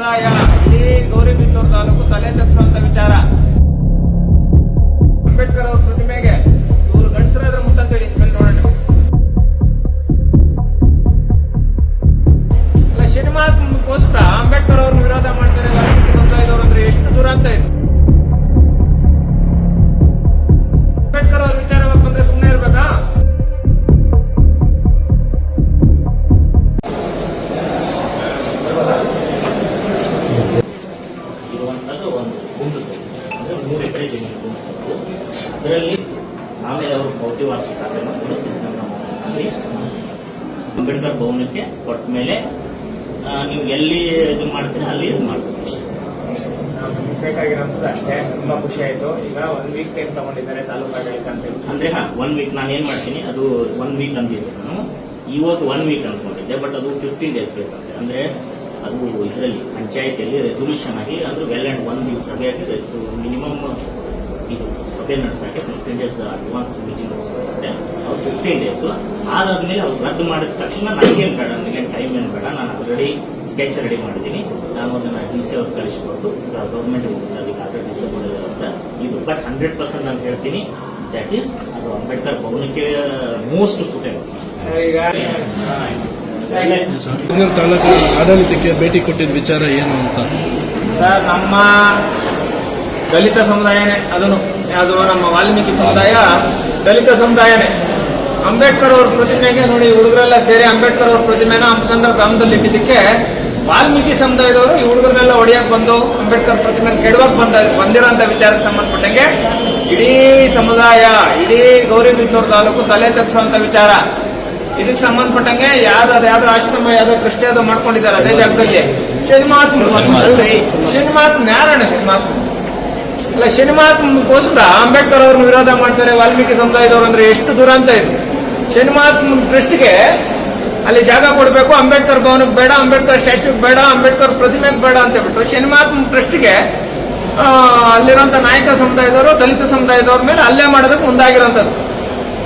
ಸಮುದಾಯ ಇಡೀ ಗೌರಿಬಿದನೂರು ಅದರಲ್ಲಿ ಆಮೇಲೆ ಅವರು ಪೌತಿ ವಾರ್ಷಿಕ ಖಾತೆ ಮಾಡಿಕೊಂಡು ಸಿದ್ದರಾಮಯ್ಯ ಅಲ್ಲಿ ಅಂಬೇಡ್ಕರ್ ಭವನಕ್ಕೆ ಕೊಟ್ಟ ಮೇಲೆ ನೀವು ಎಲ್ಲಿ ಇದು ಮಾಡ್ತೀರಾ ಅಲ್ಲಿ ಇದು ಮಾಡ್ತೀರಿ. ಅಷ್ಟೇ. ತುಂಬಾ ಖುಷಿ ಆಯ್ತು. ಈಗ ಒನ್ ವೀಕ್ ಟೈಮ್ ತಗೊಂಡಿದ್ದಾರೆ ತಾಲೂಕು ಆಡಳಿತ ಅಂತ. ಅಂದ್ರೆ ಹಾ ಒನ್ ವೀಕ್ ನಾನು ಏನ್ ಮಾಡ್ತೀನಿ ಅದು ಒನ್ ವೀಕ್ ಅಂತಿದ್ದೆ ನಾನು. ಇವತ್ತು ಒನ್ ವೀಕ್ ಅನ್ಕೊಂಡಿದ್ದೆ ಬಟ್ ಅದು ಫಿಫ್ಟೀನ್ ಡೇಸ್ ಬೇಕಂತೆ ಅಂದ್ರೆ ಅದು ಇದರಲ್ಲಿ ಪಂಚಾಯತಿಯಲ್ಲಿ ರೆಸೊಲ್ಯೂಷನ್ ಆಗಿ ಅಂದ್ರೆ ವೆಲ್ ಅಂಡ್ ಒನ್ ವೀಕ್ ಸಭೆಯಾಗಿ ಮಿನಿಮಮ್ ಇದು ಸಭೆ ಫಿಫ್ಟೀನ್ ಡೇಸ್ ಅಡ್ವಾನ್ಸ್ ಮೀಟಿಂಗ್ ಅವ್ರು ಫಿಫ್ಟೀನ್ ಡೇಸ್ ಅದಾದ್ಮೇಲೆ ಅವ್ರು ರದ್ದು ಮಾಡಿದ ತಕ್ಷಣ ನನಗೇನು ಬೇಡ ನನಗೇನು ಟೈಮ್ ಏನು ಬೇಡ ನಾನು ಆಲ್ರೆಡಿ ಸ್ಕೆಚ್ ರೆಡಿ ಮಾಡಿದ್ದೀನಿ ನಾನು ಅದನ್ನ ಡಿ ಸಿ ಅವ್ರು ಕಳಿಸ್ಕೊಟ್ಟು ಗೌರ್ಮೆಂಟ್ ಅದಕ್ಕೆ ಆಲ್ರೆಡಿ ಡಿ ಸಿ ಮಾಡಿದ್ದಾರೆ ಅಂತ ಇದು ಬಟ್ ಹಂಡ್ರೆಡ್ ಪರ್ಸೆಂಟ್ ನಾನು ಹೇಳ್ತೀನಿ ದಟ್ ಈಸ್ ಅದು ಅಂಬೇಡ್ಕರ್ ಭವನಕ್ಕೆ ಮೋಸ್ಟ್ ಸೂಟೇಬಲ್ ತಾಲೂಕು ಆಡಳಿತಕ್ಕೆ ಭೇಟಿ ಕೊಟ್ಟಿದ್ದ ವಿಚಾರ ಏನು ಅಂತ ಸರ್, ನಮ್ಮ ದಲಿತ ಸಮುದಾಯನೇ ಅದನ್ನು ಅದು ನಮ್ಮ ವಾಲ್ಮೀಕಿ ಸಮುದಾಯ ದಲಿತ ಸಮುದಾಯನೇ. ಅಂಬೇಡ್ಕರ್ ಅವ್ರ ಪ್ರತಿಮೆಗೆ ನೋಡಿ ಹುಡುಗರೆಲ್ಲ ಸೇರಿ ಅಂಬೇಡ್ಕರ್ ಅವ್ರ ಪ್ರತಿಮೆನ ಹಂಸಂದ್ರ ಗ್ರಾಮದಲ್ಲಿ ಇಟ್ಟಿದ್ದಕ್ಕೆ ವಾಲ್ಮೀಕಿ ಸಮುದಾಯದವರು ಈ ಹುಡುಗರನ್ನೆಲ್ಲ ಒಡೆಯಕ್ ಬಂದು ಅಂಬೇಡ್ಕರ್ ಪ್ರತಿಮೆ ಕೆಡವಕ್ ಬಂದ ಬಂದಿರೋಂಥ ವಿಚಾರಕ್ಕೆ ಸಂಬಂಧಪಟ್ಟಂಗೆ ಇಡೀ ಸಮುದಾಯ ಇಡೀ ಗೌರಿಬಿದ್ನೂರು ತಾಲೂಕು ತಲೆ ತಗ್ಸುವಂತ ವಿಚಾರ. ಇದಕ್ಕೆ ಸಂಬಂಧಪಟ್ಟಂಗೆ ಯಾವ್ದು ಯಾವ್ದು ಆಶ್ರಮ ಯಾವ್ದೋ ಕೃಷ್ಣ ಯಾವ್ದೋ ಮಾಡ್ಕೊಂಡಿದ್ದಾರೆ ಅದೇ ಜಾಗದಲ್ಲಿ. ಶನಿಮಾತ್ಮ ಅಲ್ರಿ ನಾರಾಯಣ ಯಾರಣ್ಣ ಶನಿಮಾತ್ಮ ಅಲ್ಲ ಶನಿಮಾತ್ಮಗೋಸ್ಕರ ಅಂಬೇಡ್ಕರ್ ಅವ್ರನ್ನ ವಿರೋಧ ಮಾಡ್ತಾರೆ, ವಾಲ್ಮೀಕಿ ಸಮುದಾಯದವ್ರು ಅಂದ್ರೆ ಎಷ್ಟು ದೂರ ಅಂತ ಇದು. ಶನಿಮಾತ್ಮ ಟ್ರಸ್ಟ್ಗೆ ಅಲ್ಲಿ ಜಾಗ ಕೊಡಬೇಕು, ಅಂಬೇಡ್ಕರ್ ಭವನಕ್ಕೆ ಬೇಡ, ಅಂಬೇಡ್ಕರ್ ಸ್ಟ್ಯಾಚ್ಯೂ ಬೇಡ, ಅಂಬೇಡ್ಕರ್ ಪ್ರತಿಮೆಗೆ ಬೇಡ ಅಂತ ಹೇಳ್ಬಿಟ್ಟು ಶನಿಮಾತ್ಮ ಟ್ರಸ್ಟ್ಗೆ ಅಲ್ಲಿರುವಂತ ನಾಯಕ ಸಮುದಾಯದವರು ದಲಿತ ಸಮುದಾಯದವ್ರ ಮೇಲೆ ಅಲ್ಲೇ ಮಾಡೋದಕ್ಕೆ ಮುಂದಾಗಿರೋಂಥದ್ದು.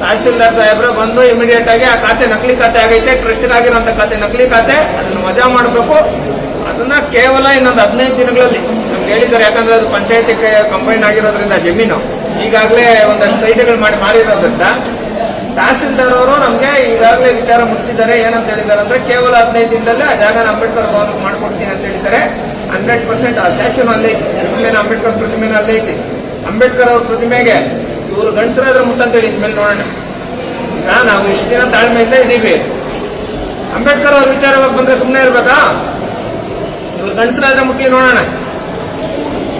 ತಹಸೀಲ್ದಾರ್ ಸಾಹೇಬ್ರೆ ಬಂದು ಇಮಿಡಿಯೇಟ್ ಆಗಿ ಆ ಖಾತೆ ನಕಲಿ ಖಾತೆ ಆಗೈತೆ ಟ್ರಸ್ಟ್ಗಾಗಿರೋಂಥ ಖಾತೆ ನಕಲಿ ಖಾತೆ, ಅದನ್ನು ಮಜಾ ಮಾಡಬೇಕು. ಅದನ್ನ ಕೇವಲ ಇನ್ನೊಂದು ಹದಿನೈದು ದಿನಗಳಲ್ಲಿ ಹೇಳಿದ್ದಾರೆ. ಯಾಕಂದ್ರೆ ಅದು ಪಂಚಾಯತಿಗೆ ಕಂಬೈನ್ ಆಗಿರೋದ್ರಿಂದ ಜಮೀನು. ಈಗಾಗಲೇ ಒಂದಷ್ಟು ಸೈಟ್ಗಳು ಮಾಡಿ ಮಾರಿರೋದ್ರಿಂದ ತಹಸೀಲ್ದಾರ್ ಅವರು ನಮಗೆ ಈಗಾಗಲೇ ವಿಚಾರ ಮುಗಿಸಿದ್ದಾರೆ. ಏನಂತ ಹೇಳಿದ್ದಾರೆ ಅಂದ್ರೆ ಕೇವಲ ಹದಿನೈದು ದಿನದಲ್ಲೇ ಆ ಜಾಗನ ಅಂಬೇಡ್ಕರ್ ಭವನಕ್ಕೆ ಮಾಡ್ಕೊಡ್ತೀನಿ ಅಂತ ಹೇಳಿದ್ದಾರೆ. ಹಂಡ್ರೆಡ್ ಪರ್ಸೆಂಟ್ ಆ ಸ್ಟ್ಯಾಚ್ಯೂನ ಅಲ್ಲೇ ಐತಿ. ಅಂಬೇಡ್ಕರ್ ಪ್ರತಿಮೆನ ಅಲ್ಲೇ ಐತಿ. ಅಂಬೇಡ್ಕರ್ ಅವ್ರ ಪ್ರತಿಮೆಗೆ ಇವರು ಗಂಡಸರಾದ್ರೆ ಮುಟ್ಟಂತೇಳಿ ಇದ್ಮೇಲೆ ನೋಡೋಣ. ನಾವು ಇಷ್ಟು ದಿನ ತಾಳ್ಮೆಯಿಂದ ಇದ್ದೀವಿ ಅಂಬೇಡ್ಕರ್ ಅವ್ರ ವಿಚಾರವಾಗಿ ಬಂದ್ರೆ ಸುಮ್ಮನೆ ಇರ್ಬೇಕಾ? ಇವ್ರು ಗಂಡಸರಾದ್ರೆ ಮುಟ್ಟಿ ನೋಡೋಣ.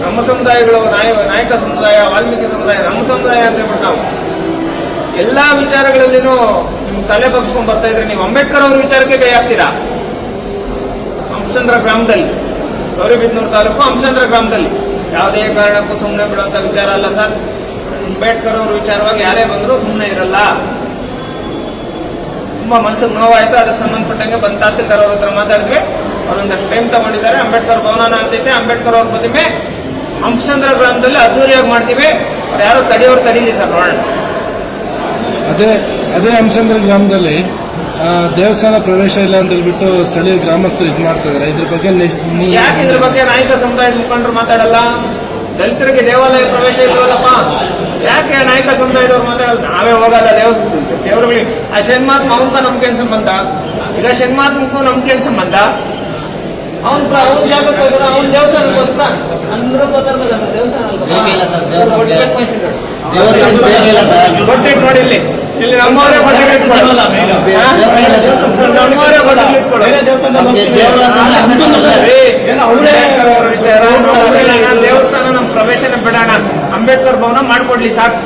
ನಮ್ಮ ಸಮುದಾಯಗಳು, ನಾಯ, ನಾಯಕ ಸಮುದಾಯ, ವಾಲ್ಮೀಕಿ ಸಮುದಾಯ, ನಮ್ಮ ಸಮುದಾಯ ಅಂತ ಹೇಳ್ಬಿಟ್ಟು ನಾವು ಎಲ್ಲಾ ವಿಚಾರಗಳಲ್ಲಿನೂ ನಿಮ್ ತಲೆ ಬಗ್ಸ್ಕೊಂಡ್ ಬರ್ತಾ ಇದ್ರೆ ನೀವು ಅಂಬೇಡ್ಕರ್ ಅವ್ರ ವಿಚಾರಕ್ಕೆ ಕೈ ಹಾಕ್ತೀರಾ? ಹಂಸಂದ್ರ ಗ್ರಾಮದಲ್ಲಿ. ಗೌರಿಬಿದ್ನೂರು ತಾಲೂಕು ಹಂಸಂದ್ರ ಗ್ರಾಮದಲ್ಲಿ. ಯಾವುದೇ ಕಾರಣಕ್ಕೂ ಸುಮ್ಮನೆ ಬಿಡುವಂತ ವಿಚಾರ ಅಲ್ಲ ಸರ್. ಅಂಬೇಡ್ಕರ್ ಅವ್ರ ವಿಚಾರವಾಗಿ ಯಾರೇ ಬಂದರೂ ಸುಮ್ಮನೆ ಇರಲ್ಲ. ತುಂಬಾ ಮನಸ್ಸಿಗೆ ನೋವಾಯ್ತು, ಅದಕ್ಕೆ ಸಂಬಂಧಪಟ್ಟಂಗೆ ಬಂದ್ ತಹಸೀಲ್ದಾರ್ ಅವ್ರ ಹತ್ರ ಮಾತಾಡಿದ್ವಿ. ಅವರೊಂದಷ್ಟು ಟೈಮ್ ತಗೊಂಡಿದ್ದಾರೆ. ಅಂಬೇಡ್ಕರ್ ಭವನ ಅಂತೈತೆ ಅಂಬೇಡ್ಕರ್ ಅವ್ರ ಪ್ರತಿಮೆ ಹಂಸಂದ್ರ ಗ್ರಾಮದಲ್ಲಿ ಅದ್ದೂರಿಯಾಗಿ ಮಾಡ್ತೀವಿ. ಯಾರು ತಡೆಯೋರು ತಡೀಲಿ ಸರ್ ನೋಡೋಣ. ಅದೇ ಅದೇ ಹಂಸಂದ್ರ ಗ್ರಾಮದಲ್ಲಿ ದೇವಸ್ಥಾನ ಪ್ರವೇಶ ಇಲ್ಲ ಅಂತ ಹೇಳ್ಬಿಟ್ಟು ಸ್ಥಳೀಯ ಗ್ರಾಮಸ್ಥರು ಇದು ಮಾಡ್ತಾ ಇದಾರೆ. ಇದ್ರ ಬಗ್ಗೆ ಯಾಕೆ ಇದ್ರ ಬಗ್ಗೆ ನಾಯಕ ಸಮುದಾಯದ ಮುಖಂಡರು ಮಾತಾಡಲ್ಲ? ದಲಿತರಿಗೆ ದೇವಾಲಯ ಪ್ರವೇಶ ಇಲ್ವಲ್ಲಪ್ಪ? ಯಾಕೆ ನಾಯಕ ಸಮುದಾಯದವ್ರು ಮಾತಾಡಲ್ಲ? ನಾವೇ ಹೋಗಲ್ಲ ದೇವ ದೇವರುಗಳಿಗೆ ಆ ಶನ್ಮಾತ್ಮ ಅವನ್ಕ ನಮ್ಗೆ ಏನ್ ಸಂಬಂಧ? ಈಗ ಶನ್ಮಾತ್ಮಕ್ಕೂ ನಮ್ಗೆ ಏನ್ ಸಂಬಂಧ? ಅವನ್ ಅವ್ನ ಜಾಗಕ್ಕೆ ಅವ್ನ ದೇವಸ್ಥಾನಕ್ಕೆ ಹೋಗ್ತಾ ಅಂದ್ರೂ ಗೊತ್ತಾಗ್ತದೆ ದೇವಸ್ಥಾನ ನೋಡಿ ಇಲ್ಲಿ. ಇಲ್ಲಿ ನಮ್ಮವರೇ ಇಟ್ಕೊಳ್ಳಲ್ಲ ಇಟ್ಕೊಳ್ಳೋ ದೇವಸ್ಥಾನ ನಮ್ ಪ್ರವೇಶನ ಬಿಡೋಣ. ಅಂಬೇಡ್ಕರ್ ಭವನ ಮಾಡ್ಕೊಡ್ಲಿ ಸಾಕು.